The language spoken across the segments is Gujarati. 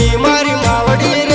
મારી મારી માવડી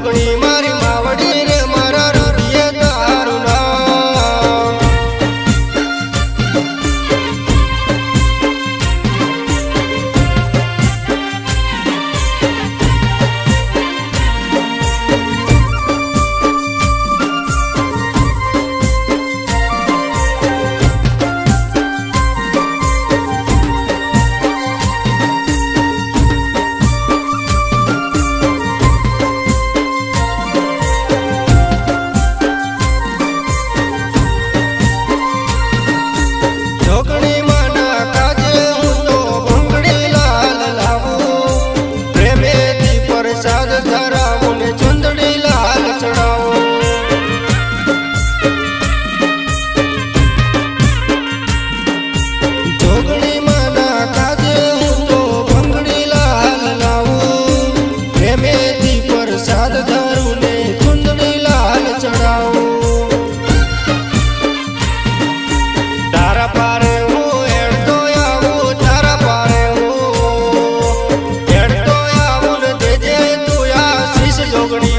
con mi ಹೋಗಣಿ